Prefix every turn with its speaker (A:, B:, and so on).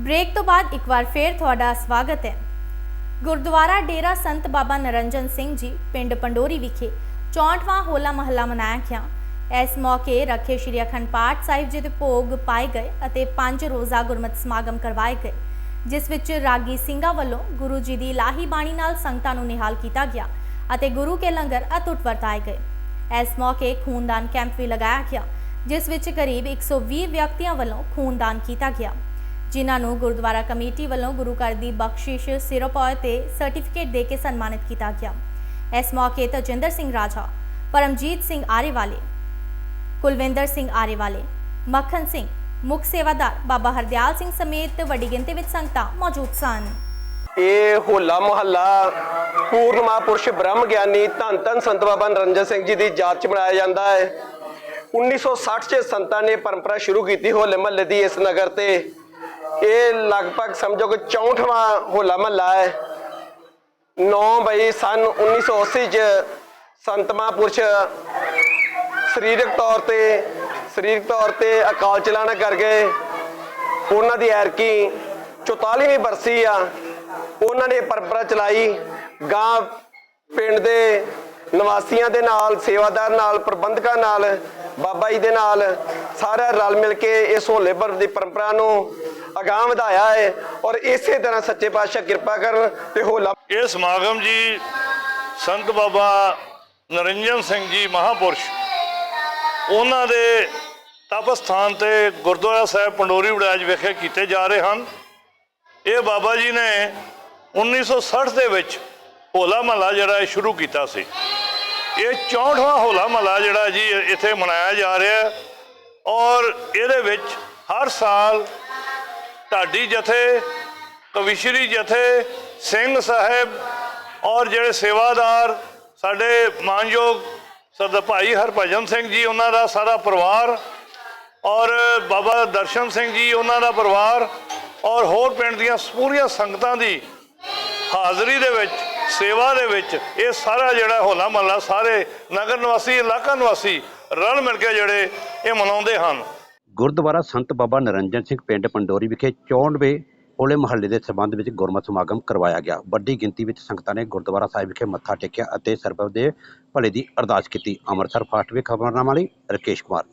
A: Break ਤੋਂ ਬਾਅਦ ਇੱਕ ਵਾਰ ਫੇਰ ਤੁਹਾਡਾ ਸਵਾਗਤ ਹੈ। ਗੁਰਦੁਆਰਾ ਡੇਰਾ ਸੰਤ ਬਾਬਾ ਨਰਿੰਜਨ ਸਿੰਘ ਜੀ, ਪਿੰਡ ਪੰਡੋਰੀ ਵਿਖੇ 64ਵਾਂ ਹੋਲਾ ਮਹੱਲਾ ਮਨਾਇਆ ਗਿਆ। ਇਸ ਮੌਕੇ ਰੱਖੇ ਸ਼੍ਰੀ ਅਖੰਡ ਪਾਠ ਸਾਹਿਬ ਜੀ ਦੇ ਭੋਗ ਪਾਏ ਗਏ ਅਤੇ ਪੰਜ ਰੋਜ਼ਾ ਗੁਰਮਤਿ ਸਮਾਗਮ ਕਰਵਾਏ ਗਏ, ਜਿਸ ਵਿੱਚ ਰਾਗੀ ਸਿੰਘਾਂ ਵੱਲੋਂ ਗੁਰੂ ਜੀ ਦੀ ਲਾਹੀ ਬਾਣੀ ਨਾਲ ਸੰਗਤਾਂ ਨੂੰ ਨਿਹਾਲ ਕੀਤਾ ਗਿਆ ਅਤੇ ਗੁਰੂ ਕੇ ਲੰਗਰ ਅਤੁੱਟ ਵਰਤਾਏ ਗਏ। ਇਸ ਮੌਕੇ ਖੂਨਦਾਨ ਕੈਂਪ ਵੀ ਲਗਾਇਆ ਗਿਆ, ਜਿਸ ਵਿੱਚ ਕਰੀਬ 120 ਵਿਅਕਤੀਆਂ ਵੱਲੋਂ ਖੂਨਦਾਨ ਕੀਤਾ ਗਿਆ। ਜਿਨ੍ਹਾਂ ਨੂੰ ਗੁਰਦੁਆਰਾ ਕਮੇਟੀ ਵੱਲੋਂ ਗੁਰੂ ਘਰ ਦੀ ਬਖਸ਼ਿਸ਼ ਸਿਰੋਪਾਏ ਤੇ ਸਰਟੀਫਿਕੇਟ ਦੇ ਕੇ ਸਨਮਾਨਿਤ ਕੀਤਾ ਗਿਆ। ਇਸ ਮੌਕੇ ਤਜਿੰਦਰ ਸਿੰਘ ਰਾਜਾ, ਪਰਮਜੀਤ ਸਿੰਘ ਆਰੇਵਾਲੇ, ਕੁਲਵਿੰਦਰ ਸਿੰਘ ਆਰੇਵਾਲੇ, ਮੱਖਣ ਸਿੰਘ, ਮੁੱਖ ਸੇਵਾਦਾਰ ਬਾਬਾ ਹਰਦਿਆਲ ਸਿੰਘ ਸਮੇਤ ਵੱਡੀ ਗਿਣਤੀ ਵਿੱਚ ਸੰਗਤਾਂ ਮੌਜੂਦ ਸਨ।
B: ਇਹ ਹੋਲਾ ਮਹੱਲਾ ਪੂਰਨ ਮਹਾਂਪੁਰਸ਼ ਬ੍ਰਹਮ ਗਿਆਨੀ ਧੰਨ ਧੰਨ ਸੰਤ ਬਾਬਾ ਨਿਰੰਜਨ ਸਿੰਘ ਜੀ ਦੀ ਯਾਦ ਚ ਮਨਾਇਆ ਜਾਂਦਾ ਹੈ। 1960 ਚ ਸੰਤਾਂ ਨੇ ਪਰੰਪਰਾ ਸ਼ੁਰੂ ਕੀਤੀ ਹੋਲੇ ਮਹੱਲੇ ਦੀ ਇਸ ਨਗਰ ਤੇ। ਇਹ ਲਗਭਗ ਸਮਝੋ ਕਿ 64ਵਾਂ ਹੋਲਾ ਮਹੱਲਾ ਹੈ 9 ਬਈ ਸਨ 1980 ਚ ਸੰਤ ਪੁਰਸ਼ ਸਰੀਰਕ ਤੌਰ ਤੇ ਸਰੀਰਕ ਤੌਰ ਤੇ ਅਕਾਲ ਚਲਾਣਾ ਕਰ ਗਏ ਉਹਨਾਂ ਦੀ ਐਰਕੀ 44ਵੀਂ ਬਰਸੀ ਆ ਉਹਨਾਂ ਨੇ ਇਹ ਪਰੰਪਰਾ ਚਲਾਈ ਗਾਂ ਪਿੰਡ ਦੇ ਨਿਵਾਸੀਆਂ ਦੇ ਨਾਲ ਸੇਵਾਦਾਰ ਨਾਲ ਪ੍ਰਬੰਧਕਾਂ ਨਾਲ ਬਾਬਾ ਜੀ ਦੇ ਨਾਲ ਸਾਰਾ ਰਲ ਮਿਲ ਕੇ ਇਸ ਹੋਲੇ ਪਰਬ ਦੀ ਪਰੰਪਰਾ ਨੂੰ ਅਗਾਂਹ ਵਧਾਇਆ ਹੈ ਔਰ ਇਸੇ ਤਰ੍ਹਾਂ ਸੱਚੇ ਪਾਤਸ਼ਾਹ ਕਿਰਪਾ ਕਰਨ ਤੇ ਹੋਲਾ
C: ਇਹ ਸਮਾਗਮ ਜੀ ਸੰਤ ਬਾਬਾ ਨਰਿੰਜਨ ਸਿੰਘ ਜੀ ਮਹਾਪੁਰਸ਼, ਉਹਨਾਂ ਦੇ ਤਪ ਸਥਾਨ ਤੇ ਗੁਰਦੁਆਰਾ ਸਾਹਿਬ ਪੰਡੋਰੀ ਵੜਾਜ ਵਿਖੇ ਕੀਤੇ ਜਾ ਰਹੇ ਹਨ। ਇਹ ਬਾਬਾ ਜੀ ਨੇ 1960 ਦੇ ਵਿੱਚ ਹੋਲਾ ਮਹੱਲਾ ਜਿਹੜਾ ਇਹ ਸ਼ੁਰੂ ਕੀਤਾ ਸੀ। ਇਹ 64ਵਾਂ ਹੋਲਾ ਮਹੱਲਾ ਜਿਹੜਾ ਜੀ ਇੱਥੇ ਮਨਾਇਆ ਜਾ ਰਿਹਾ ਔਰ ਇਹਦੇ ਵਿੱਚ ਹਰ ਸਾਲ ਢਾਡੀ ਜਥੇ ਕਵਿਸ਼ਰੀ ਜਥੇ ਸਿੰਘ ਸਾਹਿਬ ਔਰ ਜਿਹੜੇ ਸੇਵਾਦਾਰ ਸਾਡੇ ਮਾਨਯੋਗ ਸਰਦਾਰ ਭਾਈ ਹਰਭਜਨ ਸਿੰਘ ਜੀ, ਉਹਨਾਂ ਦਾ ਸਾਰਾ ਪਰਿਵਾਰ ਔਰ ਬਾਬਾ ਦਰਸ਼ਨ ਸਿੰਘ ਜੀ, ਉਹਨਾਂ ਦਾ ਪਰਿਵਾਰ ਔਰ ਹੋਰ ਪਿੰਡ ਦੀਆਂ ਪੂਰੀਆਂ ਸੰਗਤਾਂ ਦੀ ਹਾਜ਼ਰੀ ਦੇ ਵਿੱਚ, ਸੇਵਾ ਦੇ ਵਿੱਚ ਇਹ ਸਾਰਾ ਜਿਹੜਾ ਹੋਲਾ ਮਹੱਲਾ, ਸਾਰੇ ਨਗਰ ਨਿਵਾਸੀ, ਇਲਾਕਾ ਨਿਵਾਸੀ ਰਲ ਮਿਲ ਕੇ ਜਿਹੜੇ ਇਹ ਮਨਾਉਂਦੇ ਹਨ।
D: ਗੁਰਦੁਆਰਾ ਸੰਤ ਬਾਬਾ ਨਰਿੰਜਨ ਸਿੰਘ ਪਿੰਡ ਪੰਡੋਰੀ ਵਿਖੇ 64ਵੇਂ ਹੋਲੇ ਮਹੱਲੇ ਦੇ ਸਬੰਧ ਵਿੱਚ ਗੁਰਮਤਿ ਸਮਾਗਮ ਕਰਵਾਇਆ ਗਿਆ। ਵੱਡੀ ਗਿਣਤੀ ਵਿੱਚ ਸੰਗਤਾਂ ਨੇ ਗੁਰਦੁਆਰਾ ਸਾਹਿਬ ਵਿਖੇ ਮੱਥਾ ਟੇਕਿਆ ਅਤੇ ਸਰਬੱਤ ਦੇ ਭਲੇ ਦੀ ਅਰਦਾਸ ਕੀਤੀ। ਅੰਮ੍ਰਿਤਸਰ ਫਾਸਟ ਵੇ ਖਬਰਨਾਮਾ ਲਈ ਰਕੇਸ਼ ਕੁਮਾਰ।